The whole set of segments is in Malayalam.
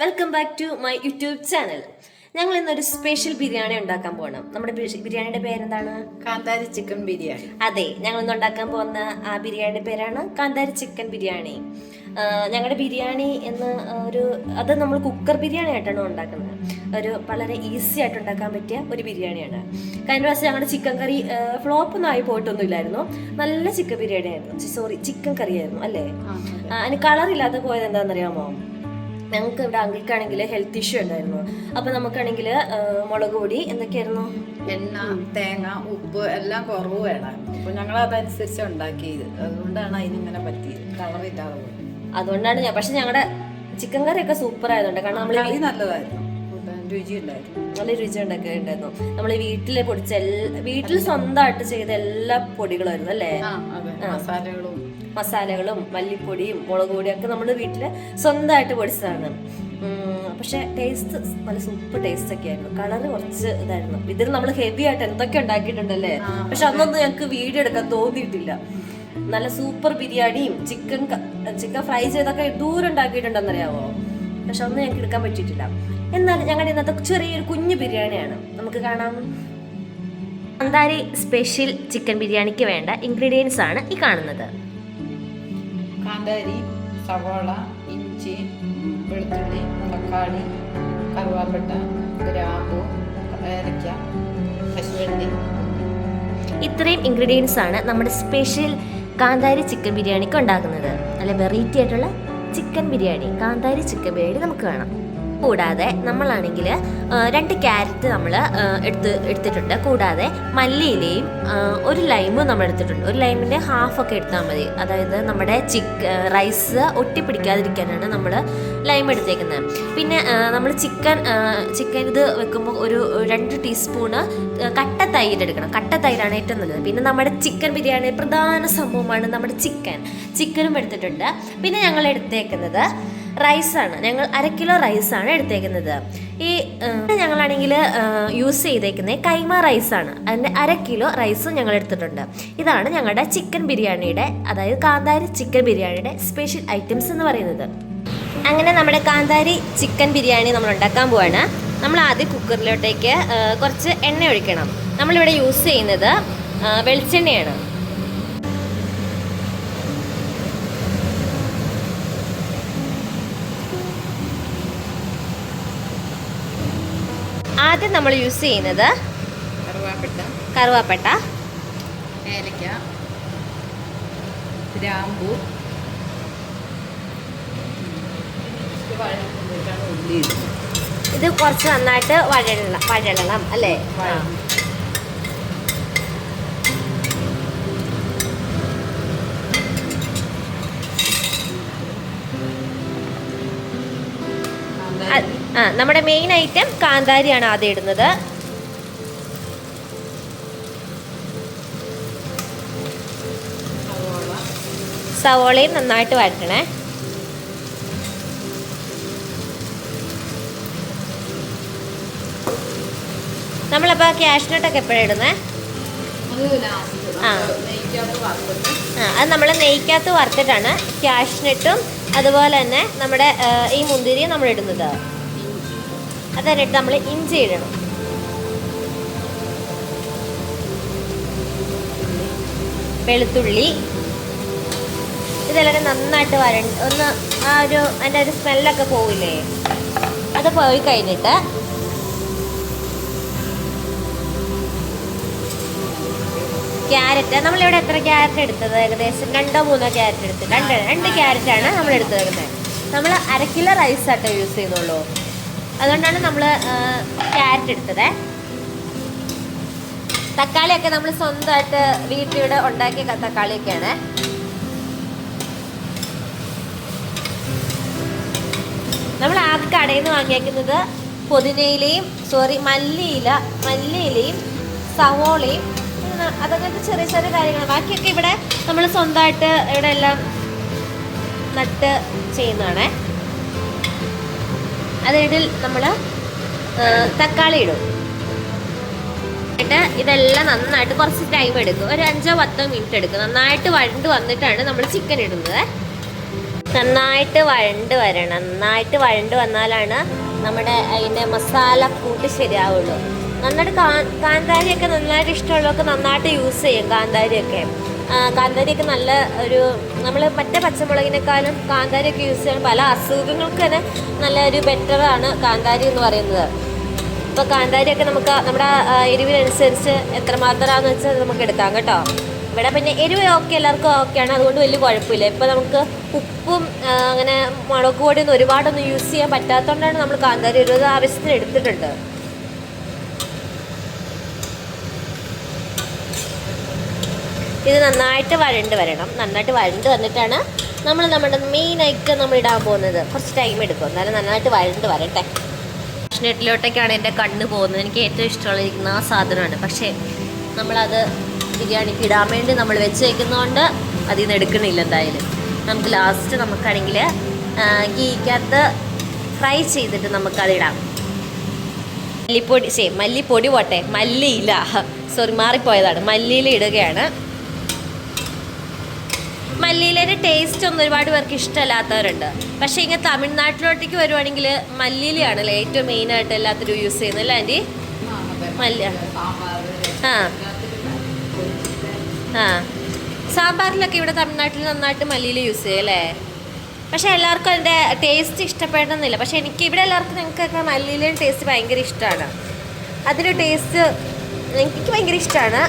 Welcome back to my YouTube channel ഞങ്ങൾ ഇന്നൊരു സ്പെഷ്യൽ ബിരിയാണി ഉണ്ടാക്കാൻ പോകണം നമ്മുടെ ബിരിയാണിയുടെ പേരെന്താണ്? കാന്താരി ചിക്കൻ ബിരിയാണി. അതെ ഞങ്ങൾ ഇന്ന് ഉണ്ടാക്കാൻ പോകുന്ന ആ ബിരിയാണിയുടെ പേരാണ് കാന്താരി ചിക്കൻ ബിരിയാണി. ഞങ്ങളുടെ ബിരിയാണി എന്ന് ഒരു അത് നമ്മൾ കുക്കർ ബിരിയാണി ആയിട്ടാണ് ഉണ്ടാക്കുന്നത്. ഒരു വളരെ ഈസി ആയിട്ട് ഉണ്ടാക്കാൻ പറ്റിയ ഒരു ബിരിയാണിയാണ്. കഴിഞ്ഞ പ്രാവശ്യം ഞങ്ങളുടെ ചിക്കൻ കറി ഫ്ലോപ്പ് ഒന്നും ആയി പോയിട്ടൊന്നും ഇല്ലായിരുന്നു നല്ല ചിക്കൻ ബിരിയാണി ആയിരുന്നു സോറി ചിക്കൻ കറി ആയിരുന്നു അല്ലേ അതിന് കളർ ഇല്ലാതെ പോയത് എന്താണെന്നറിയാമോ? ഞങ്ങൾക്ക് ഇവിടെ അങ്കിൾക്കാണെങ്കിൽ ഹെൽത്ത് ഇഷ്യൂ ഉണ്ടായിരുന്നു. അപ്പൊ നമുക്കാണെങ്കിൽ മുളക് പൊടി എന്തൊക്കെയായിരുന്നു? എണ്ണ തേങ്ങ ഉപ്പ് എല്ലാം കുറവ് വേണം. അപ്പൊ ഞങ്ങൾ അതനുസരിച്ച് ഉണ്ടാക്കിയത്. അതുകൊണ്ടാണ് അതിനിങ്ങനെ പറ്റിയത്. കളറില്ലാതെ അതുകൊണ്ടാണ് ഞാൻ. പക്ഷെ ഞങ്ങളുടെ ചിക്കൻ കറി ഒക്കെ സൂപ്പർ ആയതുകൊണ്ട് കാരണം നമ്മൾ നല്ലതായിരുന്നു. നല്ല രുചി ഉണ്ടായിരുന്നു. നമ്മൾ വീട്ടിൽ പൊടിച്ച എല്ലാ വീട്ടിൽ സ്വന്തമായിട്ട് ചെയ്ത എല്ലാ പൊടികളായിരുന്നു അല്ലേ? മസാലകളും മസാലകളും മല്ലിപ്പൊടിയും മുളക് പൊടിയും ഒക്കെ നമ്മൾ വീട്ടിൽ സ്വന്തമായിട്ട് പൊടിച്ചതാണ്. പക്ഷേ ടേസ്റ്റ് നല്ല സൂപ്പർ ടേസ്റ്റ് ഒക്കെ ആയിരുന്നു. കളറ് കുറച്ച് ഇതായിരുന്നു. ഇതിൽ നമ്മൾ ഹെവി ആയിട്ട് എന്തൊക്കെ ഉണ്ടാക്കിയിട്ടുണ്ടല്ലേ? പക്ഷെ അന്നൊന്നും ഞങ്ങൾക്ക് വീഡിയോ എടുക്കാൻ തോന്നിയിട്ടില്ല. നല്ല സൂപ്പർ ബിരിയാണിയും ചിക്കൻ ചിക്കൻ ഫ്രൈ ചെയ്തൊക്കെ ദൂരം ഉണ്ടാക്കിയിട്ടുണ്ടെന്നറിയാവോ? പക്ഷെ ഒന്നും ഞങ്ങൾക്ക് എടുക്കാൻ പറ്റിയിട്ടില്ല. എന്നാൽ ഞങ്ങളുടെ ഇന്നത്തെ ചെറിയൊരു കുഞ്ഞു ബിരിയാണിയാണ്. നമുക്ക് കാണാം. അന്താരി സ്പെഷ്യൽ ചിക്കൻ ബിരിയാണിക്ക് വേണ്ട ഇൻഗ്രീഡിയൻസ് ആണ് ഈ കാണുന്നത്. കാന്താരി സവാള ഇഞ്ചി വെളുത്തുള്ളി തക്കാളി കറുവാപ്പട്ട ഗ്രാമ്പു ഏലക്ക കശുവണ്ടി ഇത്രയും ഇൻഗ്രീഡിയൻസ് ആണ് നമ്മുടെ സ്പെഷ്യൽ കാന്താരി ചിക്കൻ ബിരിയാണിക്ക് ഉണ്ടാക്കുന്നത്. നല്ല വെറൈറ്റി ആയിട്ടുള്ള ചിക്കൻ ബിരിയാണി കാന്താരി ചിക്കൻ ബിരിയാണി നമുക്ക് കാണാം. കൂടാതെ നമ്മളാണെങ്കിൽ രണ്ട് ക്യാരറ്റ് നമ്മൾ എടുത്ത് എടുത്തിട്ടുണ്ട്. കൂടാതെ മല്ലിയിലയും ഒരു ലൈമും നമ്മൾ എടുത്തിട്ടുണ്ട്. ഒരു ലൈമിന്റെ ഹാഫ് ഒക്കെ എടുത്താൽ മതി. അതായത് നമ്മുടെ ചിക്ക് റൈസ് ഒട്ടിപ്പിടിക്കാതിരിക്കാനാണ് നമ്മൾ ലൈം എടുത്തേക്കുന്നത്. പിന്നെ നമ്മൾ ചിക്കൻ ചിക്കൻ ഇത് വെക്കുമ്പോൾ ഒരു രണ്ട് ടീസ്പൂണ് കട്ട തൈര് എടുക്കണം. കട്ട തൈരാണ് ഏറ്റവും നല്ലത്. പിന്നെ നമ്മുടെ ചിക്കൻ ബിരിയാണി പ്രധാന സംഭവമാണ് നമ്മുടെ ചിക്കൻ. ചിക്കനും എടുത്തിട്ടുണ്ട്. പിന്നെ ഞങ്ങൾ എടുത്തേക്കുന്നത് റൈസാണ് ഞങ്ങൾ അര കിലോ റൈസാണ് എടുത്തേക്കുന്നത്. ഈ ഞങ്ങളാണെങ്കിൽ യൂസ് ചെയ്തേക്കുന്നത് കൈമ റൈസാണ് അതിന്റെ അര കിലോ റൈസും ഞങ്ങൾ എടുത്തിട്ടുണ്ട്. ഇതാണ് ഞങ്ങളുടെ ചിക്കൻ ബിരിയാണിയുടെ അതായത് കാന്താരി ചിക്കൻ ബിരിയാണിയുടെ സ്പെഷ്യൽ ഐറ്റംസ് എന്ന് പറയുന്നത്. അങ്ങനെ നമ്മുടെ കാന്താരി ചിക്കൻ ബിരിയാണി നമ്മൾ ഉണ്ടാക്കാൻ പോവാണ്. നമ്മൾ ആദ്യം കുക്കറിലോട്ടേക്ക് കുറച്ച് എണ്ണ ഒഴിക്കണം. നമ്മളിവിടെ യൂസ് ചെയ്യുന്നത് വെളിച്ചെണ്ണയാണ്. ആദ്യം നമ്മൾ യൂസ് ചെയ്യുന്നത് കറുവാപ്പട്ട ഏലക്ക ഗ്രാമ്പു. ഇത് കുറച്ച് നന്നായിട്ട് വഴള വഴളണം അല്ലേ ആ. നമ്മുടെ മെയിൻ ഐറ്റം കാന്താരിയാണ് ആദ്യം ഇടുന്നത് സവോള സവോളയും നന്നായിട്ട് വഴറ്റണേ നമ്മളപ്പോൾ ക്യാഷ്നട്ടൊക്കെ എപ്പോഴാണ് ഇടുന്നത് ആ. ആ അത് നമ്മൾ നെയ്ക്കകത്ത് വറുത്തിട്ടാണ് ക്യാഷ്നട്ടും അതുപോലെ തന്നെ നമ്മുടെ ഈ മുന്തിരിയും നമ്മൾ ഇടുന്നത് അതന്നിട്ട് നമ്മൾ ഇഞ്ചി ഇടണം. വെളുത്തുള്ളി. ഇതെല്ലാം നന്നായിട്ട് വര ഒന്ന് ആ ഒരു അതിന്റെ ഒരു സ്മെല്ലൊക്കെ പോവില്ലേ? അത് പോയി കഴിഞ്ഞിട്ട് ക്യാരറ്റ് നമ്മളിവിടെ എത്ര ക്യാരറ്റ് എടുത്തത് ഏകദേശം രണ്ടോ മൂന്നോ ക്യാരറ്റ് എടുത്ത് രണ്ട് രണ്ട് ക്യാരറ്റാണ് നമ്മൾ എടുത്തേക്കുന്നത് നമ്മൾ അര കിലോ റൈസ് ആട്ടോ യൂസ് ചെയ്യുന്നുള്ളൂ. അതുകൊണ്ടാണ് നമ്മൾ ക്യാരറ്റ് എടുത്തത്. തക്കാളിയൊക്കെ നമ്മൾ സ്വന്തമായിട്ട് വീട്ടിലൂടെ ഉണ്ടാക്കിയ തക്കാളിയൊക്കെയാണ്. നമ്മൾ ആദ്യം കടയിൽ നിന്ന് വാങ്ങിയേക്കുന്നത് പുതിനയിലയും സോറി മല്ലിയില മല്ലിയിലയും സവോളയും അതങ്ങനത്തെ ചെറിയ ചെറിയ കാര്യങ്ങൾ ബാക്കിയൊക്കെ ഇവിടെ നമ്മൾ സ്വന്തമായിട്ട് ഇവിടെ എല്ലാം നട്ട് ചെയ്യുന്നതാണേ. അതിനിടയിൽ നമ്മൾ തക്കാളി ഇടും. എന്നിട്ട് ഇതെല്ലാം നന്നായിട്ട് കുറച്ച് ടൈം എടുക്കും. ഒരു അഞ്ചോ പത്തോ മിനിറ്റ് എടുക്കും. നന്നായിട്ട് വഴണ്ട് വന്നിട്ടാണ് നമ്മൾ ചിക്കൻ ഇടുന്നത്. നന്നായിട്ട് വഴണ്ട് വരണം. നന്നായിട്ട് വഴണ്ട് വന്നാലാണ് നമ്മുടെ അതിന്റെ മസാല കൂട്ട് ശരിയാവുള്ളൂ. നന്നായിട്ട് കാന്താരിയൊക്കെ നന്നായിട്ട് ഇഷ്ടമുള്ളവർക്ക് നന്നായിട്ട് യൂസ് ചെയ്യും കാന്താരിയൊക്കെ. കാന്താരിയൊക്കെ നല്ല ഒരു നമ്മൾ മറ്റേ പച്ചമുളകിനേക്കാളും കാന്താരിയൊക്കെ യൂസ് ചെയ്യാൻ പല അസുഖങ്ങൾക്ക് തന്നെ നല്ല ഒരു ബെറ്ററാണ് കാന്താരി എന്ന് പറയുന്നത്. അപ്പോൾ കാന്താരിയൊക്കെ നമുക്ക് നമ്മുടെ എരിവിനനുസരിച്ച് എത്രമാത്രമാണെന്ന് വെച്ചാൽ നമുക്ക് എടുക്കാം കേട്ടോ. ഇവിടെ പിന്നെ എരിവ് ഓക്കെ എല്ലാവർക്കും ഓക്കെയാണ് അതുകൊണ്ട് വലിയ കുഴപ്പമില്ല. ഇപ്പോൾ നമുക്ക് ഉപ്പും അങ്ങനെ മുളക് പൊടിയൊന്നും ഒരുപാടൊന്നും യൂസ് ചെയ്യാൻ പറ്റാത്തതുകൊണ്ടാണ് നമ്മൾ കാന്താരി ഒരു ആവശ്യത്തിന് എടുത്തിട്ടുണ്ട്. ഇത് നന്നായിട്ട് വരണ്ട് വരണം. നന്നായിട്ട് വരണ്ട് വന്നിട്ടാണ് നമ്മൾ നമ്മുടെ മെയിൻ ഐറ്റം നമ്മൾ ഇടാൻ പോകുന്നത്. കുറച്ച് ടൈം എടുക്കും. എന്നാലും നന്നായിട്ട് വരണ്ട് വരട്ടെ. ഭക്ഷണത്തിലോട്ടേക്കാണ് എന്റെ കണ്ണ് പോകുന്നത്. എനിക്ക് ഏറ്റവും ഇഷ്ടമുള്ള ആ സാധനമാണ്. പക്ഷേ നമ്മളത് ബിരിയാണിക്ക് ഇടാൻ വേണ്ടി നമ്മൾ വെച്ച് വയ്ക്കുന്നതുകൊണ്ട് അതിൽ നിന്ന് എടുക്കണില്ല എന്തായാലും. നമുക്ക് ലാസ്റ്റ് നമുക്കാണെങ്കിൽ ഗീക്കകത്ത് ഫ്രൈ ചെയ്തിട്ട് നമുക്കതിടാം മല്ലിപ്പൊടി ശരി മല്ലിപ്പൊടി പോട്ടെ. മല്ലിയില. സോറി മാറിപ്പോയതാണ്. മല്ലിയിൽ ഇടുകയാണ്. മല്ലിയിലയുടെ ടേസ്റ്റ് ഒന്നും ഒരുപാട് പേർക്ക് ഇഷ്ടമല്ലാത്തവരുണ്ട്. പക്ഷേ ഇങ്ങനെ തമിഴ്നാട്ടിലോട്ടേക്ക് വരുവാണെങ്കിൽ മല്ലിയിലാണല്ലോ ഏറ്റവും മെയിനായിട്ട് എല്ലാത്തിനും യൂസ് ചെയ്യുന്നത് അല്ലേ ആന്റി? മല്ലി ആ. ആ. സാമ്പാറിലൊക്കെ ഇവിടെ തമിഴ്നാട്ടിൽ നന്നായിട്ട് മല്ലിയിൽ യൂസ് ചെയ്യും അല്ലേ? പക്ഷേ എല്ലാവർക്കും അതിന്റെ ടേസ്റ്റ് ഇഷ്ടപ്പെടണമെന്നില്ല. പക്ഷേ എനിക്ക് ഇവിടെ എല്ലാവർക്കും ഞങ്ങൾക്കൊക്കെ മല്ലിയിലെ ടേസ്റ്റ് ഭയങ്കര ഇഷ്ടമാണ്. അതിന്റെ ടേസ്റ്റ് എനിക്ക് ഭയങ്കര ഇഷ്ടമാണ്.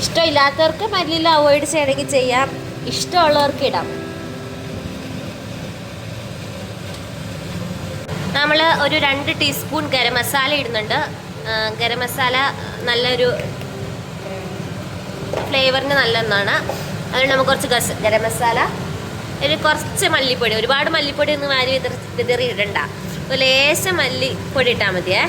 ഇഷ്ടമില്ലാത്തവർക്ക് മല്ലിയില അവോയ്ഡ് ചെയ്യണമെങ്കിൽ ചെയ്യാം. ഇഷ്ടമുള്ളവർക്ക് ഇടാം. നമ്മൾ ഒരു രണ്ട് ടീസ്പൂൺ ഗരം മസാല ഇടുന്നുണ്ട്. ഗരം മസാല നല്ലൊരു ഫ്ലേവറിന് നല്ലതാണ് അതുകൊണ്ട് നമുക്ക് കുറച്ച് ഗസ് ഗരം മസാല ഒരു കുറച്ച് മല്ലിപ്പൊടി ഒരുപാട് മല്ലിപ്പൊടി ഒന്നും വാരി വിതറി വിതറി ഇടണ്ട. ഒരു ലേശം മല്ലിപ്പൊടി ഇട്ടാൽ മതിയേ.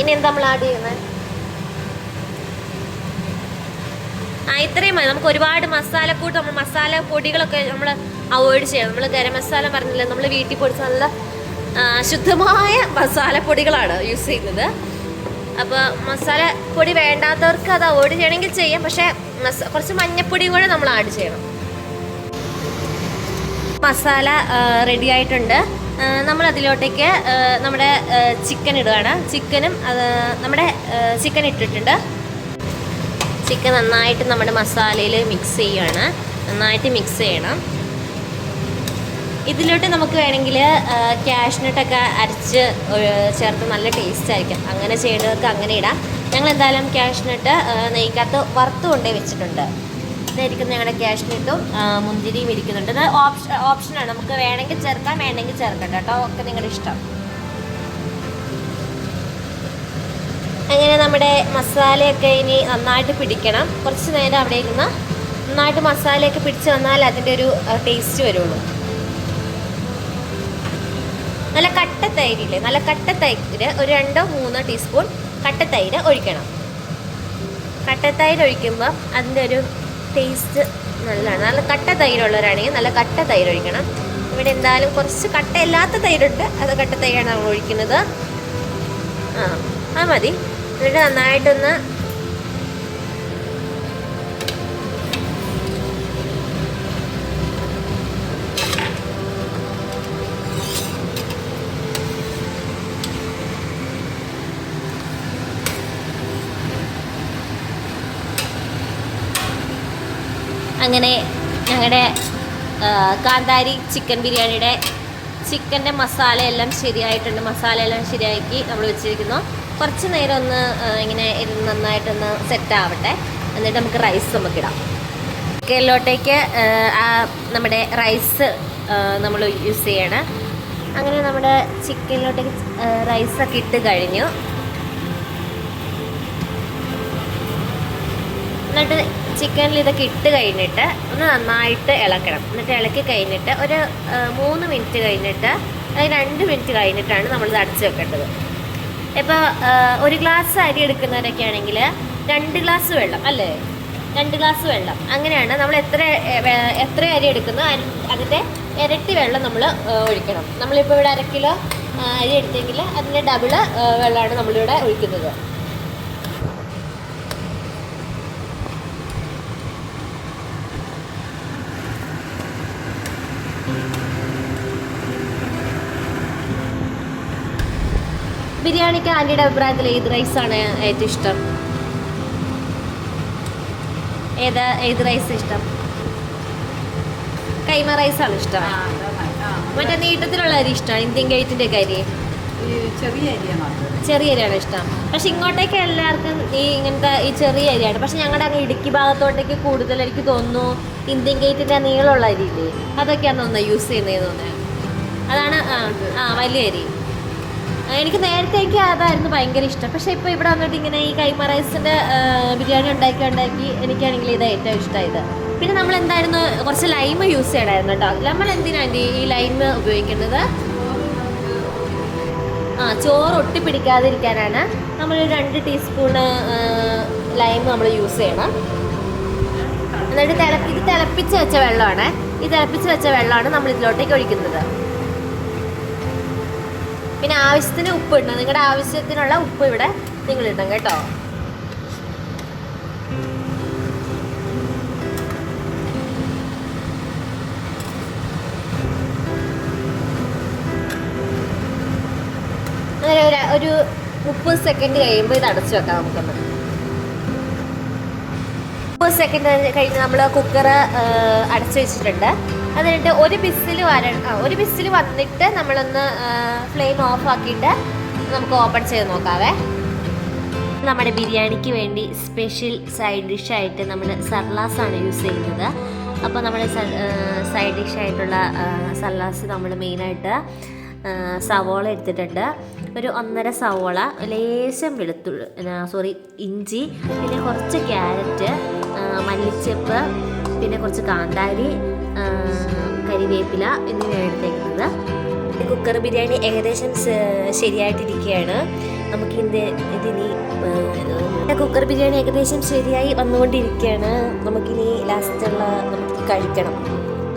ഇനി എന്താ നമ്മൾ ആഡ് ചെയ്യുന്നത്? ആ ഇത്രയും മതി. നമുക്ക് ഒരുപാട് മസാലക്കൂട്ട് നമ്മൾ മസാല പൊടികളൊക്കെ നമ്മൾ അവോയ്ഡ് ചെയ്യണം നമ്മൾ ഗരം മസാല പറഞ്ഞില്ല നമ്മൾ വീട്ടിൽ പൊടിച്ച നല്ല ശുദ്ധമായ മസാലപ്പൊടികളാണ് യൂസ് ചെയ്യുന്നത്. അപ്പോൾ മസാല പൊടി വേണ്ടാത്തവർക്ക് അത് അവോയ്ഡ് ചെയ്യണമെങ്കിൽ ചെയ്യാം. പക്ഷേ കുറച്ച് മഞ്ഞപ്പൊടിയും കൂടെ നമ്മൾ ആഡ് ചെയ്യണം. മസാല റെഡി ആയിട്ടുണ്ട്. നമ്മൾ അതിലോട്ടേക്ക് നമ്മുടെ ചിക്കൻ ഇടുകയാണ് ചിക്കനും നമ്മുടെ ചിക്കൻ ഇട്ടിട്ടുണ്ട്. ചിക്കൻ നന്നായിട്ട് നമ്മുടെ മസാലയിൽ മിക്സ് ചെയ്യുകയാണ് നന്നായിട്ട് മിക്സ് ചെയ്യണം. ഇതിലോട്ട് നമുക്ക് വേണമെങ്കിൽ ക്യാഷ്നട്ടൊക്കെ അരച്ച് ചേർത്ത് നല്ല ടേസ്റ്റ് ആയിരിക്കും. അങ്ങനെ ചെയ്യേണ്ടവർക്ക് അങ്ങനെ ഇടാം. ഞങ്ങൾ എന്തായാലും ക്യാഷ്നട്ട് നെയ്ക്കകത്ത് വറുത്ത് കൊണ്ടേ വെച്ചിട്ടുണ്ട്. ഇതായിരിക്കും ഞങ്ങളുടെ ക്യാഷ്നട്ടും മുന്തിരിയും ഇരിക്കുന്നുണ്ട്. ഇത് ഓപ്ഷൻ ഓപ്ഷനാണ് നമുക്ക് വേണമെങ്കിൽ ചേർക്കാം വേണമെങ്കിൽ ചേർക്കണ്ട കേട്ടോ. ഒക്കെ നിങ്ങളുടെ ഇഷ്ടം. നമ്മുടെ മസാലയൊക്കെ ഇനി നന്നായിട്ട് പിടിക്കണം. കുറച്ച് നേരം അവിടെ ഇരുന്ന് നന്നായിട്ട് മസാലയൊക്കെ പിടിച്ച് വന്നാൽ അതിന്റെ ഒരു ടേസ്റ്റ് വരുള്ളൂ. നല്ല കട്ട തൈരില്ലേ? നല്ല കട്ട തൈര് ഒരു രണ്ടോ മൂന്നോ ടീസ്പൂൺ കട്ട തൈര് ഒഴിക്കണം. കട്ട തൈര് ഒഴിക്കുമ്പോൾ അതിന്റെ ഒരു ടേസ്റ്റ് നല്ലതാണ്. നല്ല കട്ട തൈരുള്ളവരാണെങ്കിൽ നല്ല കട്ട തൈര് ഒഴിക്കണം. ഇവിടെ എന്തായാലും കുറച്ച് കട്ടയില്ലാത്ത തൈരുണ്ട്. അത് കട്ട തൈരാണ് നമ്മൾ ഒഴിക്കുന്നത്. ആ അത് മതി. എന്നിട്ട് നന്നായിട്ടൊന്ന് അങ്ങനെ ഞങ്ങളുടെ കാന്താരി ചിക്കൻ ബിരിയാണിയുടെ ചിക്കന്റെ മസാല എല്ലാം ശരിയായിട്ടുണ്ട്. മസാല എല്ലാം ശരിയാക്കി നമ്മൾ വെച്ചിരിക്കുന്നു. കുറച്ച് നേരം ഒന്ന് ഇങ്ങനെ നന്നായിട്ടൊന്ന് സെറ്റ് ആവട്ടെ. എന്നിട്ട് നമുക്ക് റൈസ് നമുക്ക് ഇടാം. കല്ലോട്ടേക്ക് നമ്മുടെ റൈസ് നമ്മൾ യൂസ് ചെയ്യണം. അങ്ങനെ നമ്മുടെ ചിക്കനിലോട്ടേക്ക് റൈസൊക്കെ ഇട്ട് കഴിഞ്ഞു. എന്നിട്ട് ചിക്കനിൽ ഇതൊക്കെ ഇട്ട് കഴിഞ്ഞിട്ട് ഒന്ന് നന്നായിട്ട് ഇളക്കണം. എന്നിട്ട് ഇളക്കി കഴിഞ്ഞിട്ട് ഒരു മൂന്ന് മിനിറ്റ് കഴിഞ്ഞിട്ട് രണ്ട് മിനിറ്റ് കഴിഞ്ഞിട്ടാണ് നമ്മളിത് അടച്ചു വെക്കേണ്ടത്. ഇപ്പോൾ ഒരു ഗ്ലാസ് അരി എടുക്കുന്നവരൊക്കെ ആണെങ്കിൽ രണ്ട് ഗ്ലാസ് വെള്ളം അല്ലേ? രണ്ട് ഗ്ലാസ് വെള്ളം. അങ്ങനെയാണ് നമ്മൾ എത്ര എത്ര അരി എടുക്കുന്നു അതിന്റെ ഇരട്ടി വെള്ളം നമ്മൾ ഒഴിക്കണം. നമ്മളിപ്പോൾ ഇവിടെ അര കിലോ അരി എടുത്തെങ്കിൽ അതിന്റെ ഡബിൾ വെള്ളമാണ് നമ്മളിവിടെ ഒഴിക്കുന്നത്. ബിരിയാണിക്ക് ആന്റിയുടെ അഭിപ്രായത്തിൽ ഏത് റൈസാണ് ഏറ്റവും ഇഷ്ടം? ഏതാ ഏത് റൈസ് ഇഷ്ടം? കൈമ റൈസാണ് ഇഷ്ടം. മറ്റേ നീട്ടത്തിലുള്ള അരി ഇഷ്ടമാണ് ഇന്ത്യൻ ഗേറ്റിന്റെ ഒക്കെ അരി? ചെറിയ അരിയാണ് ഇഷ്ടം. പക്ഷെ ഇങ്ങോട്ടേക്ക് എല്ലാവർക്കും ഈ ഇങ്ങനത്തെ ഈ ചെറിയ അരിയാണ്. പക്ഷെ ഞങ്ങളുടെ അങ്ങ് ഇടുക്കി ഭാഗത്തോട്ടേക്ക് കൂടുതൽ എനിക്ക് തോന്നുന്നു ഇന്ത്യൻ ഗേറ്റിന്റെ നീളമുള്ള അരിയില്ലേ? അതൊക്കെയാണ് തോന്നുന്നത് യൂസ് ചെയ്യുന്നത് തോന്നുന്നത് അതാണ് ആ വലിയ അരി. എനിക്ക് നേരത്തേക്ക് അതായിരുന്നു ഭയങ്കര ഇഷ്ടം. പക്ഷേ ഇപ്പോൾ ഇവിടെ വന്നിട്ട് ഇങ്ങനെ ഈ കൈമ റൈസിന്റെ ആ, ബിരിയാണി ഉണ്ടാക്കി ഉണ്ടാക്കി എനിക്കാണെങ്കിൽ ഇത് ഏറ്റവും ഇഷ്ടമായത്. പിന്നെ നമ്മൾ എന്തായിരുന്നു കുറച്ച് ലൈമ് യൂസ് ചെയ്യണമായിരുന്നു കേട്ടോ. നമ്മൾ എന്തിനാണ് ഈ ലൈമ് ഉപയോഗിക്കുന്നത് ആ ചോറ് ഒട്ടിപ്പിടിക്കാതിരിക്കാനാണ് നമ്മൾ രണ്ട് ടീസ്പൂണ് ലൈം നമ്മൾ യൂസ് ചെയ്യണം. എന്നിട്ട് തിളപ്പി ഇത് തിളപ്പിച്ച് വെച്ച വെള്ളമാണ്. ഈ തിളപ്പിച്ച് വെച്ച വെള്ളമാണ് നമ്മൾ ഇതിലോട്ടേക്ക് ഒഴിക്കുന്നത്. പിന്നെ ആവശ്യത്തിന് ഉപ്പ് ഇടണം. നിങ്ങളുടെ ആവശ്യത്തിനുള്ള ഉപ്പ് ഇവിടെ നിങ്ങൾ ഇടണം കേട്ടോ. ഒരു മുപ്പത് സെക്കൻഡ് കഴിയുമ്പോൾ ഇത് അടച്ചു വെക്കാം നമുക്കൊന്ന്. മുപ്പത് സെക്കൻഡ് കഴിഞ്ഞ് നമ്മൾ കുക്കർ അടച്ചു വെച്ചിട്ടുണ്ട്. അത് ഒരു ബിസിൽ വര ഒരു ബിസിൽ വന്നിട്ട് നമ്മളൊന്ന് ഫ്ലെയിം ഓഫ് ആക്കിയിട്ട് നമുക്ക് ഓപ്പൺ ചെയ്ത് നോക്കാവേ. നമ്മുടെ ബിരിയാണിക്ക് വേണ്ടി സ്പെഷ്യൽ സൈഡ് ഡിഷായിട്ട് നമ്മൾ സർലാസ് ആണ് യൂസ് ചെയ്യുന്നത്. അപ്പോൾ നമ്മൾ സൈഡ് ഡിഷായിട്ടുള്ള സർലാസ് നമ്മൾ മെയിനായിട്ട് സവോള എടുത്തിട്ടുണ്ട്. ഒരു ഒന്നര സവോള ലേശം വെളുത്തുള്ളി സോറി ഇഞ്ചി പിന്നെ കുറച്ച് ക്യാരറ്റ് മല്ലിച്ചപ്പ് പിന്നെ കുറച്ച് കാന്താരി കരിവേപ്പില എന്നിവയാണ് എടുത്തേക്കുന്നത്. കുക്കർ ബിരിയാണി ഏകദേശം ശരിയായിട്ടിരിക്കുകയാണ് നമുക്ക് ഇതിന്റെ ഇതിനി കുക്കർ ബിരിയാണി ഏകദേശം ശരിയായി വന്നുകൊണ്ടിരിക്കുകയാണ് നമുക്കിനി ലാസ്റ്റുള്ള നമുക്ക് കഴിക്കണം.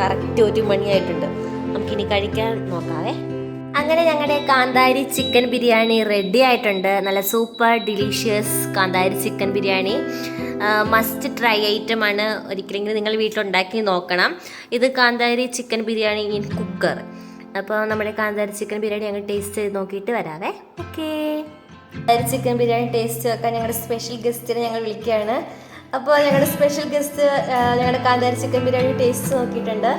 കറക്റ്റ് ഒരു മണിയായിട്ടുണ്ട്. നമുക്കിനി കഴിക്കാൻ നോക്കാവേ. അങ്ങനെ ഞങ്ങളുടെ കാന്താരി ചിക്കൻ ബിരിയാണി റെഡി ആയിട്ടുണ്ട്. നല്ല സൂപ്പർ ഡിലീഷ്യസ് കാന്താരി chicken biryani. Must try item ആണ് ഒരിക്കലെങ്കിലും നിങ്ങൾ വീട്ടിലുണ്ടാക്കി നോക്കണം. ഇത് കാന്താരി ചിക്കൻ ബിരിയാണി ഇൻ കുക്കർ അപ്പോൾ നമ്മുടെ കാന്താരി ചിക്കൻ ബിരിയാണി ഞങ്ങൾ ടേസ്റ്റ് ചെയ്ത് നോക്കിയിട്ട് വരാവേ. Okay kanthari chicken biryani taste വെക്കാൻ ഞങ്ങളുടെ സ്പെഷ്യൽ ഗസ്റ്റിനെ ഞങ്ങൾ വിളിക്കുകയാണ്. അപ്പോൾ ഞങ്ങളുടെ സ്പെഷ്യൽ ഗസ്റ്റ് ഞങ്ങളുടെ കാന്താരി ചിക്കൻ ബിരിയാണി ടേസ്റ്റ് നോക്കിയിട്ടുണ്ട്.